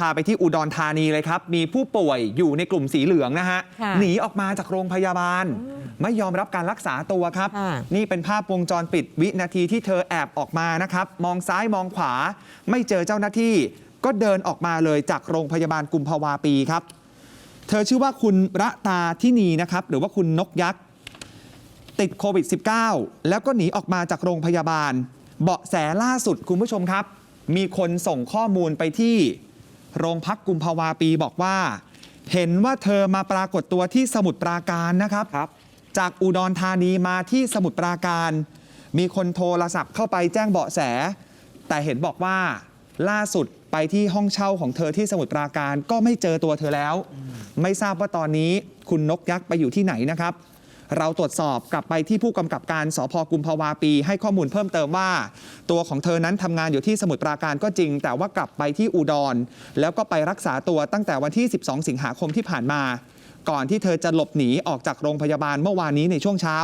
พาไปที่อุดรธานีเลยครับ มีผู้ป่วยอยู่ในกลุ่มสีเหลืองนะฮะค่ะหนีออกมาจากโรงพยาบาล ไม่ยอมรับการรักษาตัวครับค่ะนี่เป็นภาพวงจรปิดวินาทีที่เธอแอบออกมานะครับ มองซ้ายมองขวา ไม่เจอเจ้าหน้าที่ ก็เดินออกมาเลยจากโรงพยาบาลกุมภาวาปีครับ เธอชื่อว่าคุณระตาทินีนะครับ หรือว่าคุณนกยักษ์ติดโควิด -19 แล้วก็หนีออกมาจากโรงพยาบาล เบาะแสล่าสุดคุณผู้ชมครับ มีคนส่งข้อมูลไปที่ โรงพักกุมภาวาปีบอกว่า เห็นว่าเธอมาปรากฏตัวที่สมุทรปราการนะครับครับจากอุดรธานีมาที่สมุทรปราการ มีคนโทรศัพท์เข้าไปแจ้งเบาะแส แต่เห็นบอกว่าล่าสุดไปที่ห้องเช่าของเธอที่สมุทรปราการก็ไม่เจอตัวเธอแล้ว ไม่ทราบว่าตอนนี้คุณนกยักษ์ไปอยู่ที่ไหนนะครับ เราตรวจสอบกลับไปที่ผู้กำกับการสพกุมภาวาปี ให้ข้อมูลเพิ่มเติมว่า ตัวของเธอนั้นทำงานอยู่ที่สมุทรปราการก็จริง แต่ว่ากลับไปที่อุดร แล้วก็ไปรักษาตัวตั้งแต่วันที่ 12 สิงหาคมที่ผ่านมา ก่อนที่เธอจะหลบหนีออกจากโรงพยาบาลเมื่อวานนี้ในช่วงเช้า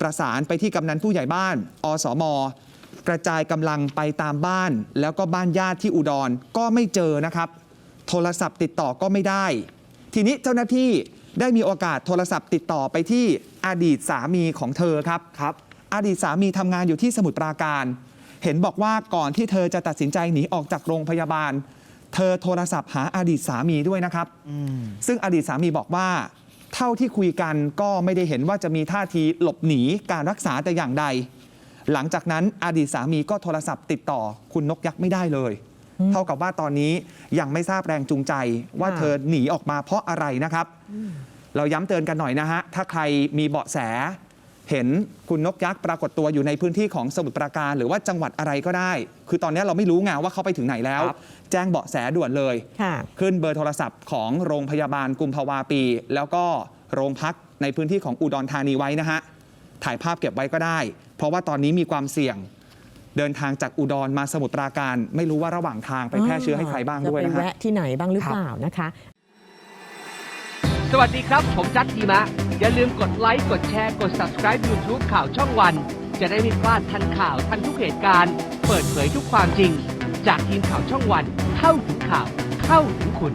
ประสานไปที่กำนันผู้ใหญ่บ้าน อสมกระจายกำลังไปตามบ้าน แล้วก็บ้านญาติที่อุดรก็ไม่เจอนะครับ โทรศัพท์ติดต่อก็ไม่ได้ ทีนี้เจ้าหน้าที่ ได้มีโอกาสโทรศัพท์ติดต่อไปที่อดีตสามีของเธอครับครับ อดีตสามีทำงานอยู่ที่สมุทรปราการ เห็นบอกว่าก่อนที่เธอจะตัดสินใจหนีออกจากโรงพยาบาล เธอโทรศัพท์หาอดีตสามีด้วยนะครับ ซึ่งอดีตสามีบอกว่า เท่าที่คุยกันก็ไม่ได้เห็นว่าจะมีท่าทีหลบหนีการรักษาแต่อย่างใด หลังจากนั้นอดีตสามีก็โทรศัพท์ติดต่อคุณนกยักษ์ไม่ได้เลย เท่ากับว่าตอนนี้ยังไม่ทราบแรงจูงใจ ว่าค่ะเธอหนีออกมาเพราะอะไรนะครับ เราย้ำเตือนกันหน่อยนะฮะ ถ้าใครมีเบาะแส เห็นคุณนกยักษ์ปรากฏตัวอยู่ในพื้นที่ของสมุทรปราการ หรือว่าจังหวัดอะไรก็ได้ คือตอนนี้เราไม่รู้ไงว่าเขาไปถึงไหนแล้วครับแจ้งเบาะแสด่วนเลยค่ะขึ้นเบอร์โทรศัพท์ของโรงพยาบาลกุมภาวาปี แล้วก็โรงพักในพื้นที่ของอุดรธานีไว้นะฮะถ่ายภาพเก็บไว้ก็ได้ เพราะว่าตอนนี้มีความเสี่ยง เดินทางจากอุดรมาสมุทรปราการ ไม่รู้ว่าระหว่างทางไปแพร่เชื้อให้ใครบ้างด้วยจะนะไปฮะแวะที่ไหนบ้างหรือเปล่านะคะ สวัสดีครับ ผมจัดทีมะ อย่าลืมกดไลค์ กดแชร์ กด subscribe YouTube ข่าวช่องวัน จะได้ไม่พลาดทันข่าวทันทุกเหตุการณ์ เปิดเผยทุกความจริง จากทีมข่าวช่องวัน เข้าถึงข่าว เข้าถึงคุณ